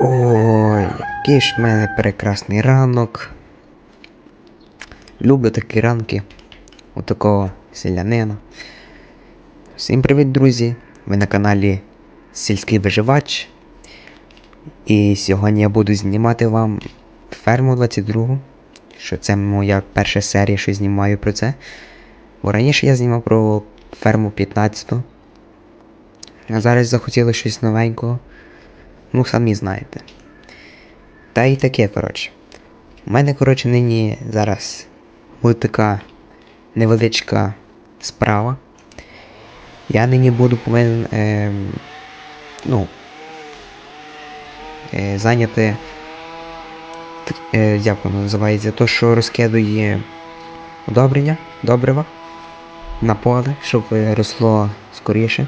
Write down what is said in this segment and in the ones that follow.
Ой, який ж в мене прекрасний ранок. Люблю такі ранки у такого селянина. Всім привіт, друзі! Ви на каналі Сільський Виживач. І сьогодні я буду знімати вам ферму 22, що це моя перша серія, що знімаю про це. Бо раніше я знімав про ферму 15. А зараз захотілося щось новенького. Ну, самі знаєте. Та і таке, коротше. У мене, коротше, нині зараз буде така невеличка справа. Я нині буду повинен. Е, ну. Е, зайняти. Е, як воно називається? То, що розкидує удобрення, добрива на поле, щоб росло скоріше.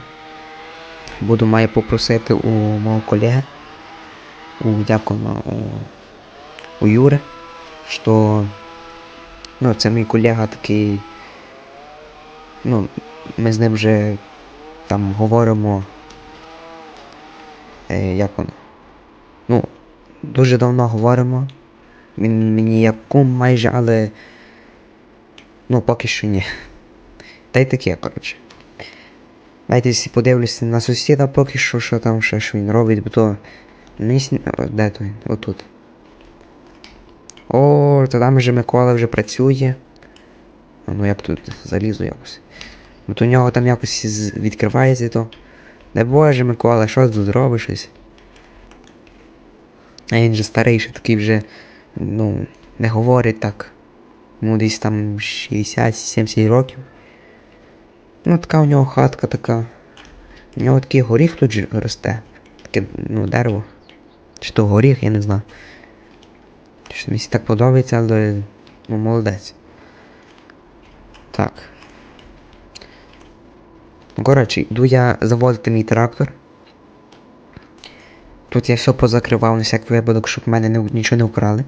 Буду маю попросити у мого колеги, у дякую, у, у Юри, що ну, це мій колега такий. Ну, ми з ним вже там говоримо. Е, як воно? Ну, дуже давно говоримо. Він мені як кум майже, але. Ну, поки що ні. Та й таке, коротше. Всі подивлюся на сусіда поки що, що там ще що він робить, бо то. Не сні... Де той? Отут. О, то там вже Микола вже працює. Ну як тут залізу якось. Бо то у нього там якось відкривається то. Не боже Микола, що ти тут робиш щось? А він же старий, такий вже, ну, не говорить так. Йому десь там 60-70 років. Ну, така у нього хатка така. У нього такий горіх тут же росте. Таке, ну, дерево. Чи то горіх, я не знаю. Щось мені так подобається, але ну, молодець. Так. Ну, Коротше, йду я заводити мій трактор. Тут я все позакривав на всяк випадок, щоб мене не, нічого не вкрали.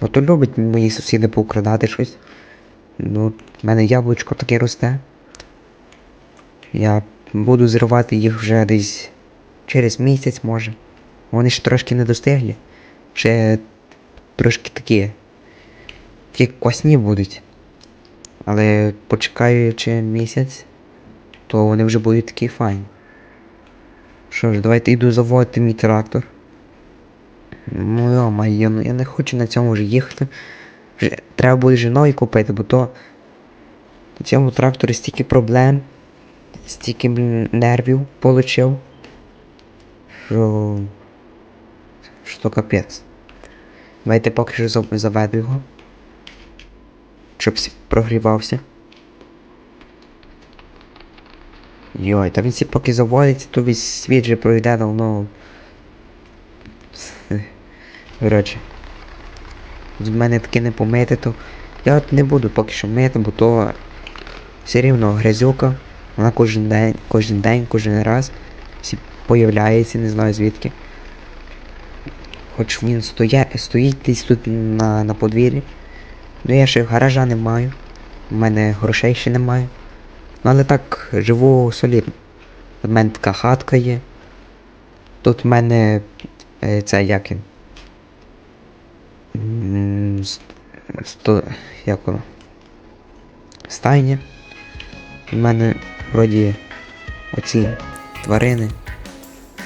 Бо то любить мої сусіди поукрадати щось. Ну, в мене яблучко таке росте. Я буду зривати їх вже десь через місяць, може. Вони ж трошки не достиглі. Ще трошки такі. Такі квасні будуть. Але почекаючи місяць, то вони вже будуть такі файні. Що ж, давайте йду заводити мій трактор. Ну йо-моє, ну я не хочу на цьому вже їхати. Вже треба буде вже новий купити, бо то на цьому тракторі стільки проблем, стільки блін, нервів получив. Що. Що капець. Давайте поки що заведу його. Щоб прогрівався. Йой, та він сі поки заводиться, то весь світ же пройде давно. Коротше. З мене таке не помити, то я от не буду поки що мити, бо то все рівно грязюка. Вона кожен день, кожен день, кожен раз всі появляється, не знаю звідки. Хоч він стоя, стоїть десь тут на, на подвір'ї. Ну я ще гаража не маю. У мене грошей ще немає. Ну але так живу солідно. У мене така хатка є. Тут в мене е, це як він. Сто. Як воно? Стайня. У мене вроді оці тварини.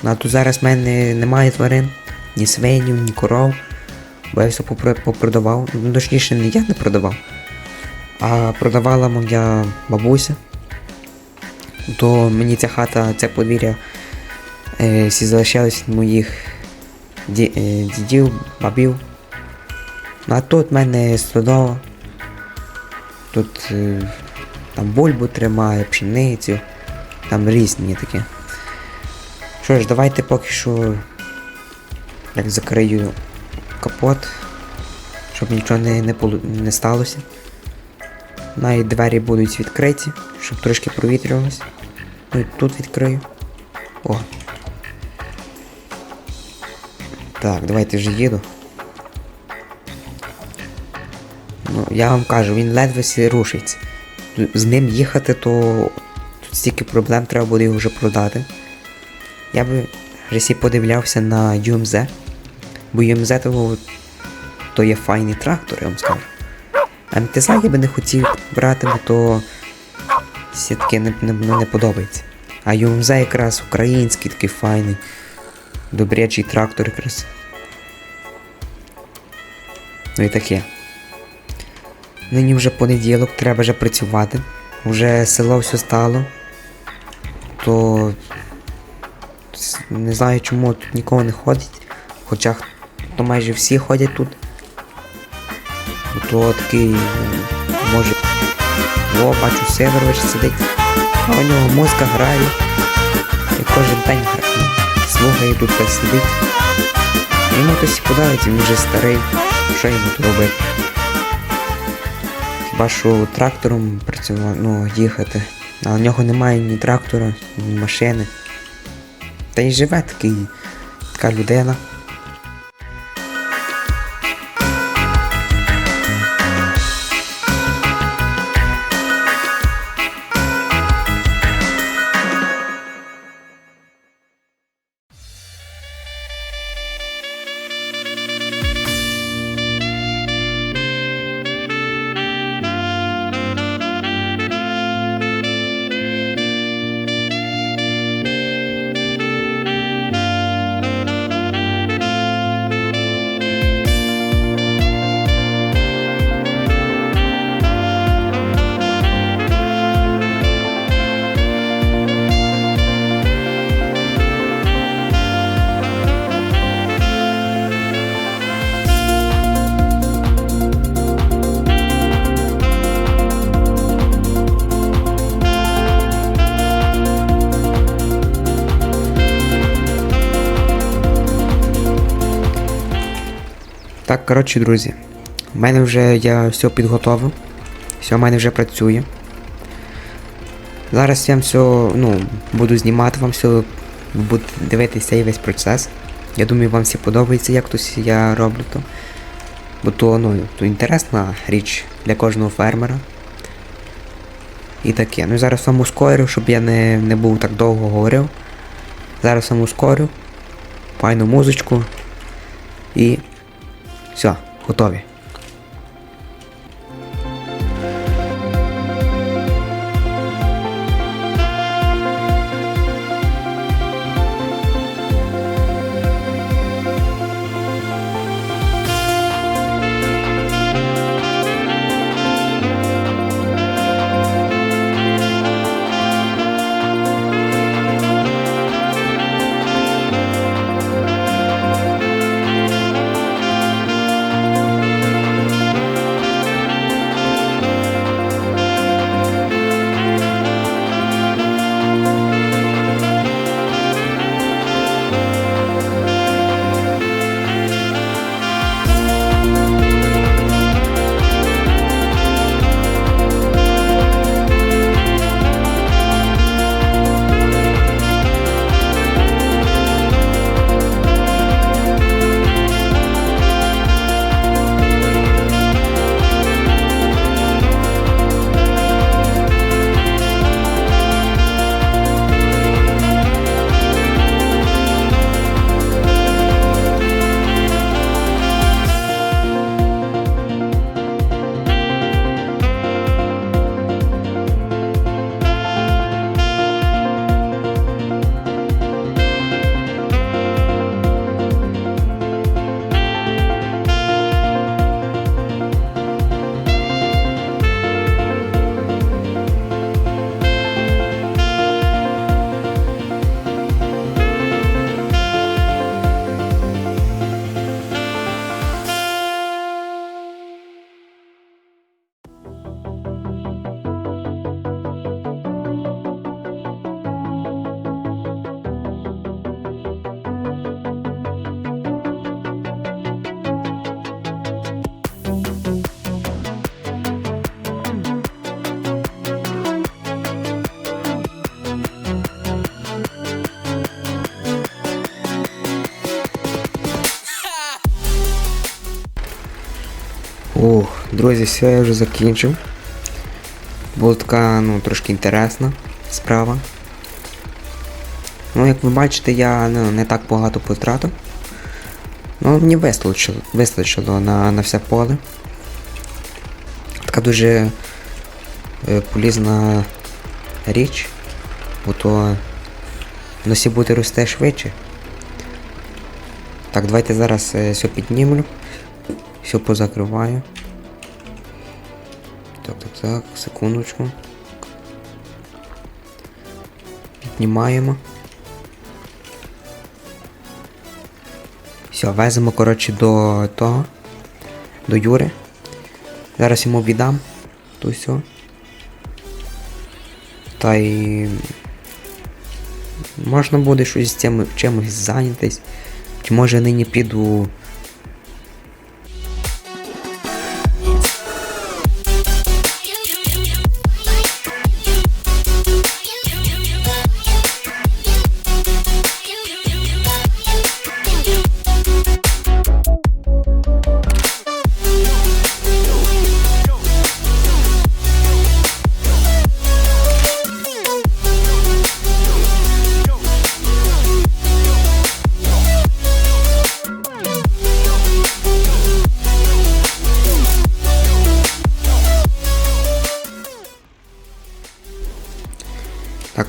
Ну а тут зараз в мене немає тварин, ні свинів, ні коров. Бо я все попродавав. Ну, точніше, не я не продавав. А продавала моя бабуся. То мені ця хата, це подвір'я е, залишались від моїх ді, е, дідів, бабів. Ну а тут в мене стодово. Тут е, там бульбу тримає, пшеницю, там різні такі. Що ж, давайте поки що як закрию капот, щоб нічого не, не, не сталося. Навіть двері будуть відкриті, щоб трошки провітрювалося. Ну і тут відкрию. О. Так, давайте вже їду. Ну, я вам кажу, він ледве рушиться. З ним їхати, то тут стільки проблем треба буде його вже продати. Я би вже подивлявся на UMZ, Бо ЮМЗ того то є файний трактор, я вам скажу. МТЗ я би не хотів брати, бо то все-таки не, не, не подобається. А ЮМЗ якраз український такий файний. Добрячий трактор якраз. Ну і таке. Нині вже понеділок, треба вже працювати. Вже село все стало. То не знаю чому тут нікого не ходить. Хоча то майже всі ходять тут. То такий може. О, бачу, Северович сидить. А у нього музика грає. І кожен день грає. Слухає тут так сидить. Йому то всі подобається, він вже старий. Що йому тут робити? Хіба що трактором працювати, ну, їхати. А у нього немає ні трактора, ні машини. Та й живе такий, така людина. Так, коротше, друзі. У мене вже я все підготовив. Все в мене вже працює. Зараз я вам все, ну, буду знімати вам все, будете дивитися цей весь процес. Я думаю, вам всі подобається, як тут я роблю то. Бо то, ну, то інтересна річ для кожного фермера. І таке. Ну і зараз вам ускорю, щоб я не, не був так довго говорив. Зараз вам ускорю. Файну музичку. І все, готові. Ух, друзі, все, я вже закінчив. Була така, ну, трошки інтересна справа. Ну, як ви бачите, я ну, не так багато потратив. Ну, мені вистачило, вистачило на, на все поле. Така дуже е, полізна річ, бо то носі буде росте швидше. Так, давайте зараз все піднімлю. Все позакриваю. Так, так, так, секундочку. Піднімаємо. Все, веземо, коротше, до того. До Юри. Зараз йому віддам. То все. Та й. Можна буде щось з цим чимось зайнятись. Чи може нині піду.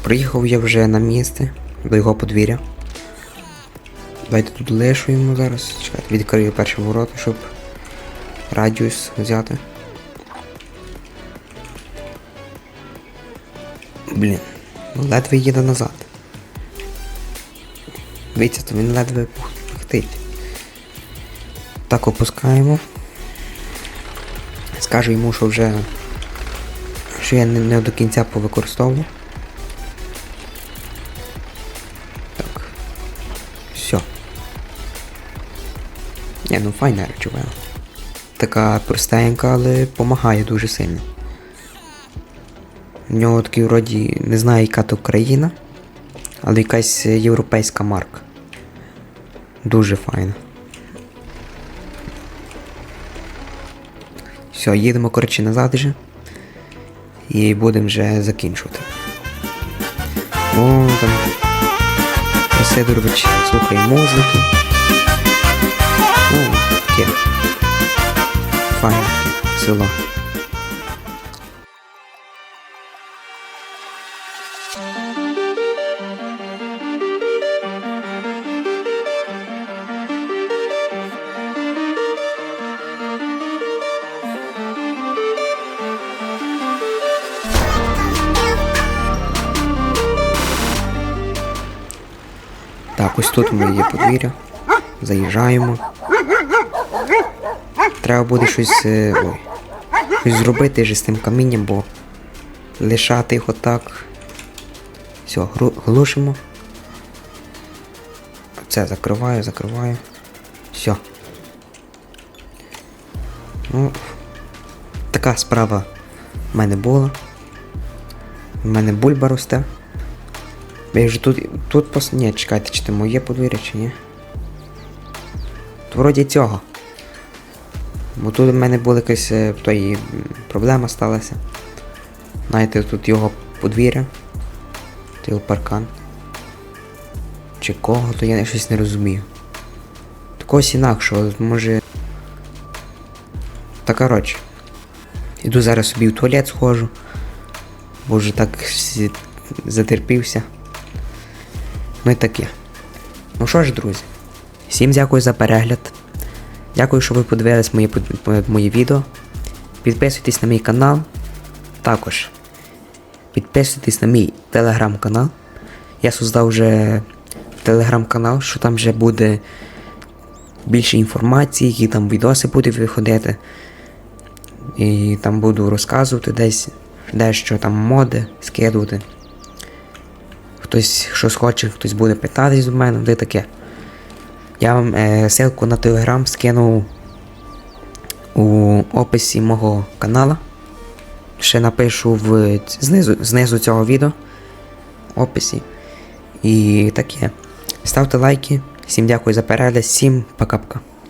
Приїхав я вже на місце до його подвір'я. Давайте тут лишу йому зараз. Чекайте, відкрию перші ворота, щоб радіус взяти. Блін, ледве їде назад. Дивіться, то він ледве пухтить. Так опускаємо. Скажу йому, що вже що я не, не до кінця повикористовував. Ні, ну файна речовина. Така простенька, але допомагає дуже сильно. В нього такий вроді не знаю, яка то країна, але якась європейська марка. Дуже файна. Все, їдемо, коротше, назад вже. І будемо вже закінчувати. О, там Сидорович слухає музику. Ну, таке. Файне село. Так, ось тут ми є подвір'я. Заїжджаємо. Треба буде щось. е, Ой. Щось зробити вже з тим камінням, бо лишати його так. Все, глушимо. Це закриваю, закриваю. Все. Ну, така справа в мене була. У мене бульба росте. Я вже тут. Тут пос... Ні, чекайте, чи це моє подвір'я, чи ні. Вроді цього. Бо тут в мене була якась е, той, проблема сталася. Знаєте, тут його подвір'я. Його паркан. Чи кого, то я щось не розумію. Такогось інакшого, може. Та коротше. Іду зараз собі в туалет схожу. Бо вже так затерпівся. Ну і таке. Ну що ж, друзі, всім дякую за перегляд. Дякую, що ви подивились под- моє відео. Підписуйтесь на мій канал. Також підписуйтесь на мій телеграм-канал. Я создав вже телеграм-канал, що там вже буде більше інформації, які там відоси будуть виходити. І там буду розказувати десь дещо там моди, скидувати. Хтось щось хоче, хтось буде питатись до мене, де таке. Я вам е, ссылку на телеграм скинув у описі мого канала. Ще напишу в, знизу, знизу цього відео. Описі. І таке. Ставте лайки. Всім дякую за перегляд, всім пока-пока.